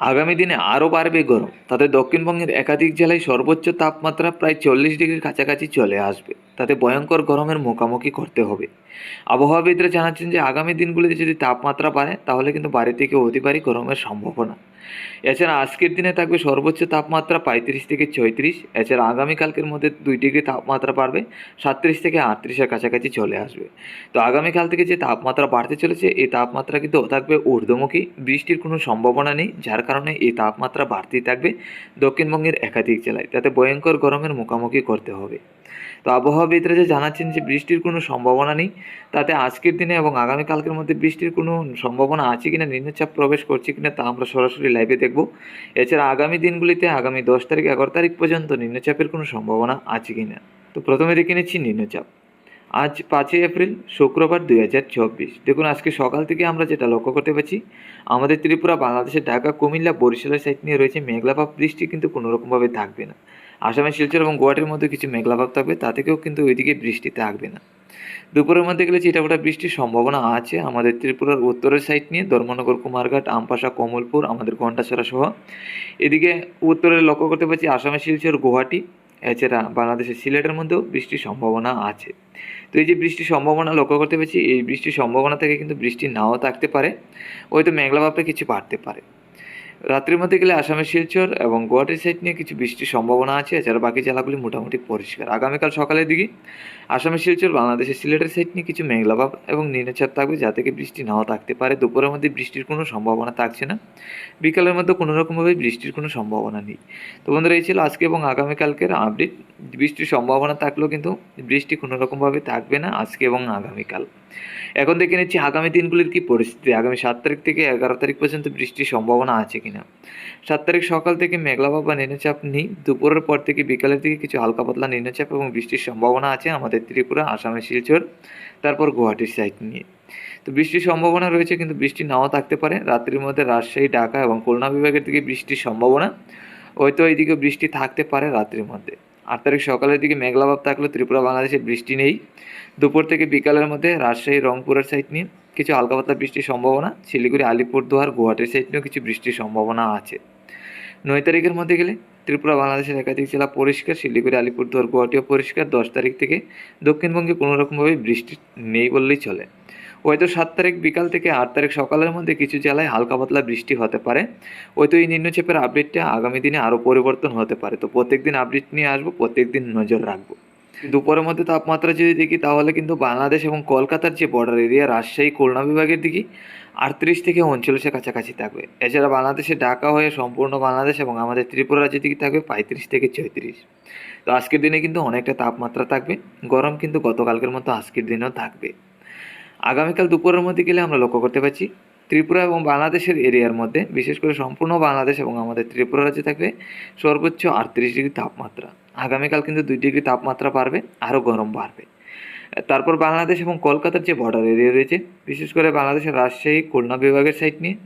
আগামী দিনে আরও বাড়বে গরম। তাতে দক্ষিণবঙ্গের একাধিক জেলায় সর্বোচ্চ তাপমাত্রা প্রায় চল্লিশ ডিগ্রির কাছাকাছি চলে আসবে। তাতে ভয়ঙ্কর গরমের মোকামুখি করতে হবে। আবহাওয়াবিদরা জানাচ্ছেন যে, আগামী দিনগুলিতে যদি তাপমাত্রা বাড়ে, তাহলে কিন্তু বাড়ি থেকে অতিবারই গরমের সম্ভাবনা। এছাড়া আজকের দিনে থাকবে সর্বোচ্চ তাপমাত্রা পঁয়ত্রিশ থেকে ছয়ত্রিশ। এছাড়া আগামীকালকের মধ্যে দুই ডিগ্রি তাপমাত্রা বাড়বে সাতত্রিশ থেকে আটত্রিশের কাছাকাছি চলে আসবে। তো আগামীকাল থেকে যে তাপমাত্রা বাড়তে চলেছে, এই তাপমাত্রা কিন্তু থাকবে ঊর্ধ্বমুখী। বৃষ্টির কোনো সম্ভাবনা নেই, যার কারণে এই তাপমাত্রা বাড়তেই থাকবে দক্ষিণবঙ্গের একাধিক জেলায়। তাতে ভয়ঙ্কর গরমের মুখোমুখি করতে হবে। তো আবহাওয়াবিদরা যে জানাচ্ছেন যে বৃষ্টির কোনো সম্ভাবনা নেই, তাতে আজকের দিনে এবং আগামীকালকের মধ্যে বৃষ্টির কোনো সম্ভাবনা আছে কিনা, নিম্নচাপ প্রবেশ করছে কিনা তা আমরা সরাসরি লাইভে দেখব। এছাড়া আগামী দিনগুলিতে আগামী দশ তারিখ, এগারো তারিখ পর্যন্ত নিম্নচাপের কোনো সম্ভাবনা আছে কি না তো প্রথমে দেখে নিচ্ছি নিম্নচাপ। আজ পাঁচই এপ্রিল, শুক্রবার দুই হাজার চব্বিশ। দেখুন, আজকে সকাল থেকে আমরা যেটা লক্ষ্য করতে পারছি, আমাদের ত্রিপুরা, বাংলাদেশের ঢাকা, কুমিল্লা, বরিশালের সাইড নিয়ে রয়েছে মেঘলাভাব। বৃষ্টি কিন্তু কোনো রকমভাবে থাকবে না। আসামের শিলচর এবং গুয়াহাটির মধ্যে কিছু মেঘলাভাব থাকবে, তা থেকেও কিন্তু ওইদিকে বৃষ্টি থাকবে না। দুপুরের মধ্যে গেলে চিটাফোটা বৃষ্টির সম্ভাবনা আছে। আমাদের ত্রিপুরার উত্তরের সাইড নিয়ে ধর্মনগর, কুমারঘাট, আমপাশা, কমলপুর, আমাদের ঘণ্টাছড়া সহ। এদিকে উত্তরে লক্ষ্য করতে পারছি আসামের শিলচর, গুয়াহাটি, এছাড়া বাংলাদেশের সিলেটের মধ্যেও বৃষ্টির সম্ভাবনা আছে। তো এই যে বৃষ্টির সম্ভাবনা লক্ষ্য করতে পেরেছি, এই বৃষ্টির সম্ভাবনা থেকে কিন্তু বৃষ্টি নাও থাকতে পারে, হয়তো মেঘলা ভাবটা কিছু বাড়তে পারে। রাত্রির মধ্যে গেলে আসামের শিলচর এবং গুয়াহাটির সাইড নিয়ে কিছু বৃষ্টির সম্ভাবনা আছে, এছাড়া বাকি জেলাগুলি মোটামুটি পরিষ্কার। আগামীকাল সকালের দিকে আসামের শিলচর, বাংলাদেশের সিলেটের সাইড নিয়ে কিছু মেঘলাভাব এবং নিম্নচাপ থাকবে, যা থেকে বৃষ্টি নাও থাকতে পারে। দুপুরের মধ্যে বৃষ্টির কোনো সম্ভাবনা থাকছে না। বিকালের মধ্যে কোনো রকমভাবে বৃষ্টির কোনো সম্ভাবনা নেই। তো বন্ধুরা, এই ছিল আজকে এবং আগামীকালকের আপডেট বৃষ্টির সম্ভাবনা থাকলেও কিন্তু বৃষ্টি কোনো রকমভাবে থাকবে না আজকে এবং আগামীকাল। এখন দেখে নিচ্ছি আগামী দিনগুলির কি পরিস্থিতি। আগামী সাত তারিখ থেকে এগারো তারিখ পর্যন্ত বৃষ্টির সম্ভাবনা আছে কিনা। সাত তারিখ সকাল থেকে মেঘলাভাব বা নিম্নচাপ নেই। দুপুরের পর থেকে বিকালের দিকে কিছু হালকা পাতলা নিম্নচাপ এবং বৃষ্টির সম্ভাবনা আছে আমাদের ত্রিপুরা, আসামের শিলচর, তারপর গুয়াহাটির সাইড নিয়ে। তো বৃষ্টির সম্ভাবনা রয়েছে কিন্তু বৃষ্টি নাও থাকতে পারে। রাত্রির মধ্যে রাজশাহী, ঢাকা এবং খুলনা বিভাগের দিকে বৃষ্টির সম্ভাবনা। হয়তো এইদিকে বৃষ্টি থাকতে পারে রাত্রির মধ্যে। আট তারিখ সকালের দিকে মেঘলাভাব থাকলেও ত্রিপুরা, বাংলাদেশে বৃষ্টি নেই। দুপুর থেকে বিকালের মধ্যে রাজশাহী, রংপুরের সাইড নিয়ে। কিছু হালকা পাতলা বৃষ্টির সম্ভাবনা, শিলিগুড়ি, আলিপুরদুয়ার, গুয়াহাটির সাইড নিয়েও কিছু বৃষ্টির সম্ভাবনা আছে। নয় তারিখের মধ্যে গেলে ত্রিপুরা, বাংলাদেশের একাধিক জেলা পরিষ্কার, শিলিগুড়ি, আলিপুরদুয়ার, গুয়াহাটিও পরিষ্কার। দশ তারিখ থেকে দক্ষিণবঙ্গে কোনো রকমভাবে বৃষ্টি নেই বললেই চলে। হয়তো সাত তারিখ বিকাল থেকে আট তারিখ সকালের মধ্যে কিছু জেলায় হালকা পাতলা বৃষ্টি হতে পারে। হয়তো এই নিম্নচাপের আপডেটটা আগামী দিনে আরও পরিবর্তন হতে পারে। তো প্রত্যেক দিন আপডেট নিয়ে আসব প্রত্যেক দিন নজর রাখব। দুপুরের মধ্যে তাপমাত্রা যদি দেখি, তাহলে কিন্তু বাংলাদেশ এবং কলকাতার যে বর্ডার এরিয়া রাজশাহী, খুলনা বিভাগের দিকে আটত্রিশ থেকে উনচল্লিশের কাছাকাছি থাকবে। এছাড়া বাংলাদেশে ঢাকা হয়ে সম্পূর্ণ বাংলাদেশ এবং আমাদের ত্রিপুরা রাজ্যের দিকে থাকবে পঁয়ত্রিশ থেকে ছয়ত্রিশ। তো আজকের দিনে কিন্তু অনেকটা তাপমাত্রা থাকবে, গরম কিন্তু গতকালকের মতো আজকের দিনেও থাকবে। আগামীকাল দুপুরের মধ্যে গেলে আমরা লক্ষ্য করতে পারছি ত্রিপুরা এবং বাংলাদেশের এরিয়ার মধ্যে, বিশেষ করে সম্পূর্ণ বাংলাদেশ এবং আমাদের ত্রিপুরা রাজ্যে থাকবে সর্বোচ্চ আটত্রিশ ডিগ্রি তাপমাত্রা। আগামীকাল কিন্তু দুই ডিগ্রি তাপমাত্রা বাড়বে, আরও গরম বাড়বে। তারপর বাংলাদেশ এবং কলকাতার যে বর্ডার এরিয়া রয়েছে, বিশেষ করে বাংলাদেশের রাজশাহী, খুলনা বিভাগের সাইড নিয়ে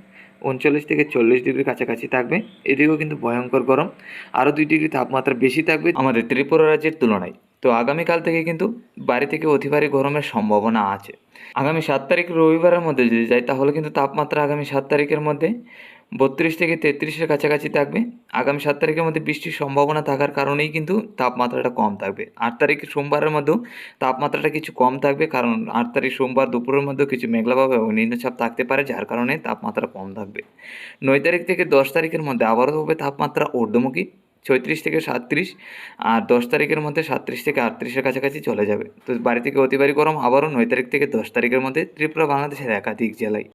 উনচল্লিশ থেকে চল্লিশ ডিগ্রি কাছাকাছি থাকবে। এদিকেও কিন্তু ভয়ঙ্কর গরম, আরও দুই ডিগ্রি তাপমাত্রা বেশি থাকবে। আমাদের ত্রিপুরা রাজ্যের তুলনায় তো আগামীকাল থেকে কিন্তু বাড়ি থেকে অতি ভারী গরমের সম্ভাবনা আছে। আগামী সাত তারিখ রবিবারের মধ্যে যদি যাই, তাহলে কিন্তু তাপমাত্রা আগামী সাত তারিখের মধ্যে বত্রিশ থেকে তেত্রিশের কাছাকাছি থাকবে। আগামী সাত তারিখের মধ্যে বৃষ্টির সম্ভাবনা থাকার কারণেই কিন্তু তাপমাত্রাটা কম থাকবে। আট তারিখ সোমবারের মধ্যেও তাপমাত্রাটা কিছু কম থাকবে, কারণ আট তারিখ সোমবার দুপুরের মধ্যেও কিছু মেঘলাভাব এবং নিম্নচাপ থাকতে পারে, যার কারণে তাপমাত্রা কম থাকবে। নয় তারিখ থেকে দশ তারিখের মধ্যে আবারও হবে তাপমাত্রা ঊর্ধ্বমুখী। ছয়ত্রিশ থেকে সাতত্রিশ আর দশ তারিখের মধ্যে সাতত্রিশ থেকে আটত্রিশের কাছাকাছি চলে যাবে। তো বাড়ি থেকে অতিবাহী গরম আবারও নয় তারিখ থেকে দশ তারিখের মধ্যে ত্রিপুরা, বাংলাদেশের একাধিক জেলায়।